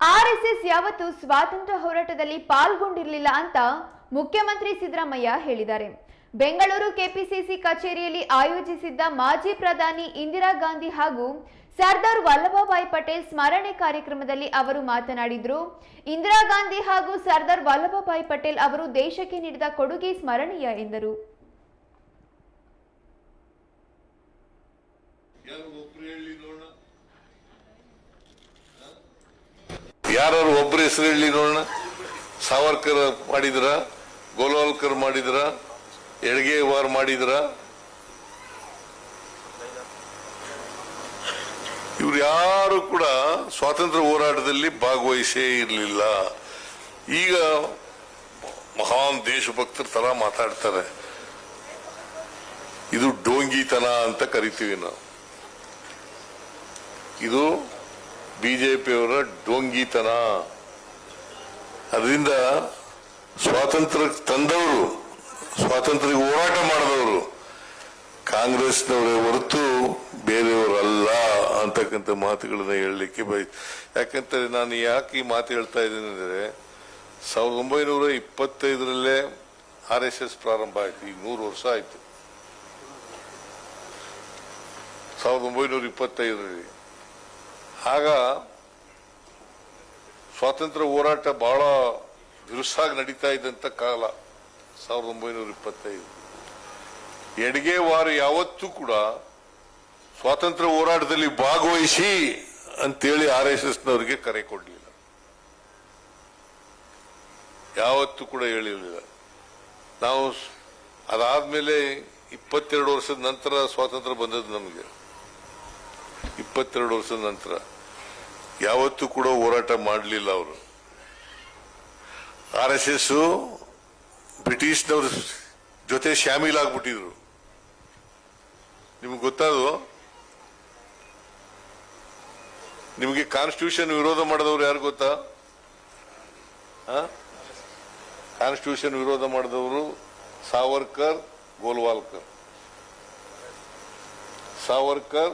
RSS ಯಾವತ್ತೂ ಸ್ವಾತಂತ್ರ್ಯ ಹೋರಾಟದಲ್ಲಿ ಪಾಲ್ಗೊಂಡಿರಲಿಲ್ಲ ಅಂತ ಮುಖ್ಯಮಂತ್ರಿ ಸಿದ್ದರಾಮಯ್ಯ ಹೇಳಿದ್ದಾರೆ. ಬೆಂಗಳೂರು ಕೆಪಿಸಿಸಿ ಕಚೇರಿಯಲ್ಲಿ ಆಯೋಜಿಸಿದ್ದ ಮಾಜಿ ಪ್ರಧಾನಿ ಇಂದಿರಾ ಗಾಂಧಿ ಹಾಗೂ ಸರ್ದಾರ್ ವಲ್ಲಭಭಾಯಿ ಪಟೇಲ್ ಸ್ಮರಣೆ ಕಾರ್ಯಕ್ರಮದಲ್ಲಿ ಅವರು ಮಾತನಾಡಿದ್ರು. ಇಂದಿರಾ ಗಾಂಧಿ ಹಾಗೂ ಸರ್ದಾರ್ ವಲ್ಲಭಭಾಯಿ ಪಟೇಲ್ ಅವರು ದೇಶಕ್ಕೆ ನೀಡಿದ ಕೊಡುಗೆ ಸ್ಮರಣೀಯ ಎಂದರು ಯಾರು ಒಬ್ರು ಹೇಳಿ ನೋಡೋಣ ಯಾರು ಒಬ್ಬರ ಹೆಸರು ಹೇಳಿ ನೋಡೋಣ. ಸಾವರ್ಕರ್ ಮಾಡಿದ್ರ ಗೋಲ್ವಾಲ್ಕರ್ ಮಾಡಿದ್ರ ಎಡಗೇವಾರ್ ಮಾಡಿದ್ರ. ಇವ್ರು ಯಾರು ಕೂಡ ಸ್ವಾತಂತ್ರ್ಯ ಹೋರಾಟದಲ್ಲಿ ಭಾಗವಹಿಸೇ ಇರಲಿಲ್ಲ. ಈಗ ಮಹಾನ್ ದೇಶಭಕ್ತರ ತರ ಮಾತಾಡ್ತಾರೆ. ಇದು ಡೋಂಗಿತನ ಅಂತ ಕರಿತೀವಿ ನಾವು. ಇದು ಬಿಜೆಪಿಯವರ ಡೋಂಗಿತನ. ಅದರಿಂದ ಸ್ವಾತಂತ್ರ್ಯ ತಂದವರು ಸ್ವಾತಂತ್ರ್ಯ ಹೋರಾಟ ಮಾಡಿದವರು ಕಾಂಗ್ರೆಸ್ನವರೇ ಹೊರತು ಬೇರೆಯವರಲ್ಲ ಅಂತಕ್ಕಂಥ ಮಾತುಗಳನ್ನ ಹೇಳಲಿಕ್ಕೆ ಬಯ ಯಾಕಂತಂದ್ರೆ ನಾನು ಯಾಕೆ ಈ ಮಾತು ಹೇಳ್ತಾ ಇದ್ದೀನಿ ಅಂದರೆ ಸಾವಿರದ ಒಂಬೈನೂರ ಇಪ್ಪತ್ತೈದರಲ್ಲೇ ಆರ್ ಎಸ್ ಎಸ್ ಪ್ರಾರಂಭ ಆಯಿತು, ಈಗ ನೂರು ವರ್ಷ ಆಯಿತು. ಸಾವಿರದ ಒಂಬೈನೂರ ಇಪ್ಪತ್ತೈದರಲ್ಲಿ ಆಗ ಸ್ವಾತಂತ್ರ್ಯ ಹೋರಾಟ ಬಹಳ ಬಿರುಸಾಗಿ ನಡೀತಾ ಇದ್ದಂತ ಕಾಲ, ಸಾವಿರದ ಒಂಬೈನೂರ ಇಪ್ಪತ್ತೈದು. ಎಡಗೆ ವಾರ ಯಾವತ್ತೂ ಕೂಡ ಸ್ವಾತಂತ್ರ್ಯ ಹೋರಾಟದಲ್ಲಿ ಭಾಗವಹಿಸಿ ಅಂತೇಳಿ ಆರ್ ಎಸ್ ಎಸ್ನವರಿಗೆ ಕರೆ ಕೊಡಲಿಲ್ಲ. ಯಾವತ್ತೂ ಕೂಡ ಹೇಳಿರಲಿಲ್ಲ. ನಾವು ಅದಾದ್ಮೇಲೆ ಇಪ್ಪತ್ತೆರಡು ವರ್ಷದ ನಂತರ ಸ್ವಾತಂತ್ರ್ಯ ಬಂದದ್ದು ನಮಗೆ. ಇಪ್ಪತ್ತೆರಡು ವರ್ಷದ ನಂತರ ಯಾವತ್ತೂ ಕೂಡ ಹೋರಾಟ ಮಾಡಲಿಲ್ಲ ಅವರು. ಆರ್ ಎಸ್ ಎಸ್ ಬ್ರಿಟಿಷ್ನವ್ರ ಜೊತೆ ಶಾಮೀಲಾಗ್ಬಿಟ್ಟಿದ್ರು ನಿಮ್ಗೆ ಗೊತ್ತಾದು? ನಿಮಗೆ ಕಾನ್ಸ್ಟಿಟ್ಯೂಷನ್ ವಿರೋಧ ಮಾಡಿದವರು ಯಾರು ಗೊತ್ತಾ? ಕಾನ್ಸ್ಟಿಟ್ಯೂಷನ್ ವಿರೋಧ ಮಾಡಿದವರು ಸಾವರ್ಕರ್, ಗೋಲ್ವಾಲ್ಕರ್. ಸಾವರ್ಕರ್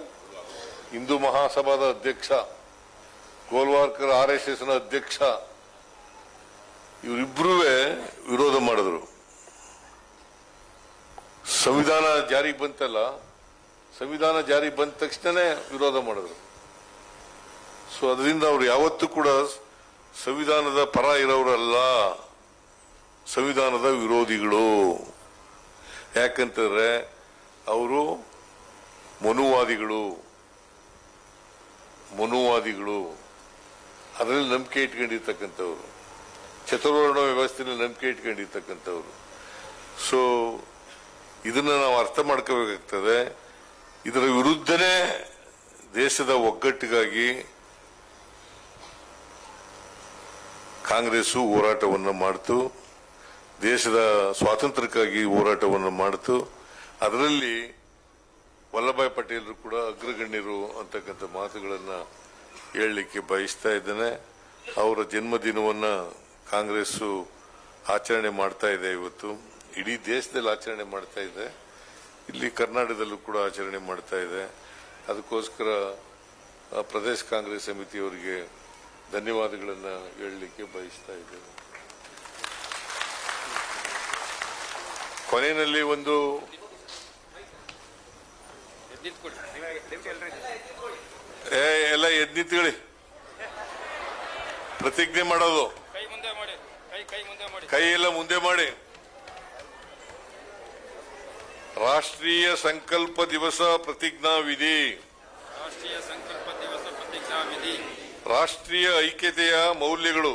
ಹಿಂದೂ ಮಹಾಸಭಾದ ಅಧ್ಯಕ್ಷ ಗೋಲ್ವಾರ್ಕರ್ ಆರ್ ಎಸ್ ಎಸ್ನ ಅಧ್ಯಕ್ಷ ಇವರಿಬ್ಬರೂ ವಿರೋಧ ಮಾಡಿದ್ರು. ಸಂವಿಧಾನ ಜಾರಿಗೆ ಬಂತಲ್ಲ, ಸಂವಿಧಾನ ಜಾರಿ ಬಂದ ತಕ್ಷಣನೇ ವಿರೋಧ ಮಾಡಿದ್ರು. ಸೊ, ಅದರಿಂದ ಅವರು ಯಾವತ್ತೂ ಕೂಡ ಸಂವಿಧಾನದ ಪರ ಇರೋರಲ್ಲ, ಸಂವಿಧಾನದ ವಿರೋಧಿಗಳು. ಯಾಕಂತಂದ್ರೆ, ಅವರು ಮನುವಾದಿಗಳು. ಮನುವಾದಿಗಳು. ಅದರಲ್ಲಿ ನಂಬಿಕೆ ಇಟ್ಕೊಂಡಿರ್ತಕ್ಕಂಥವ್ರು. ಚತುರ್ವರ್ಣ ವ್ಯವಸ್ಥೆಯಲ್ಲಿ ನಂಬಿಕೆ ಇಟ್ಕೊಂಡಿರ್ತಕ್ಕಂಥವ್ರು. ಸೊ ಇದನ್ನು ನಾವು ಅರ್ಥ ಮಾಡ್ಕೋಬೇಕಾಗ್ತದೆ. ಇದರ ವಿರುದ್ಧನೇ ದೇಶದ ಒಗ್ಗಟ್ಟಿಗಾಗಿ ಕಾಂಗ್ರೆಸ್ಸು ಹೋರಾಟವನ್ನು ಮಾಡ್ತು. ದೇಶದ ಸ್ವಾತಂತ್ರ್ಯಕ್ಕಾಗಿ ಹೋರಾಟವನ್ನು ಮಾಡ್ತು. ಅದರಲ್ಲಿ ವಲ್ಲಭಾಯ್ ಪಟೇಲರು ಕೂಡ ಅಗ್ರಗಣ್ಯರು ಅಂತಕ್ಕಂಥ ಮಾತುಗಳನ್ನು ಹೇಳಲಿಕ್ಕೆ ಬಯಸ್ತಾ ಇದ್ದೇನೆ. ಅವರ ಜನ್ಮದಿನವನ್ನು ಕಾಂಗ್ರೆಸ್ಸು ಆಚರಣೆ ಮಾಡ್ತಾ ಇದೆ ಇವತ್ತು. ಇಡೀ ದೇಶದಲ್ಲಿ ಆಚರಣೆ ಮಾಡ್ತಾ ಇದೆ. ಇಲ್ಲಿ ಕರ್ನಾಟಕದಲ್ಲೂ ಕೂಡ ಆಚರಣೆ ಮಾಡ್ತಾ ಇದೆ. ಅದಕ್ಕೋಸ್ಕರ ಪ್ರದೇಶ ಕಾಂಗ್ರೆಸ್ ಸಮಿತಿಯವರಿಗೆ ಧನ್ಯವಾದಗಳನ್ನು ಹೇಳಲಿಕ್ಕೆ ಬಯಸ್ತಾ ಇದ್ದೇನೆ. ಕೊನೆಯಲ್ಲಿ ಒಂದು ನಿಂತ್ಕೊಳ್ಳಿ ನೀವೇ ಡೆಪ್ಟಿ ಎಲ್ರಿ ಏ ಎಲ್ಲ ಎದ್ ನಿಂತ್ಕೊಳ್ಳಿ. ಪ್ರತಿಜ್ಞೆ ಮಾಡೋದು. ಕೈ ಎಲ್ಲ ಮುಂದೆ ಮಾಡಿ. ರಾಷ್ಟ್ರೀಯ ಸಂಕಲ್ಪ ದಿವಸ ಪ್ರತಿಜ್ಞಾ ವಿಧಿ. ರಾಷ್ಟ್ರೀಯ ಸಂಕಲ್ಪ ದಿವಸ ಪ್ರತಿಜ್ಞಾ ವಿಧಿ. ರಾಷ್ಟ್ರೀಯ ಐಕ್ಯತೆಯ ಮೌಲ್ಯಗಳು.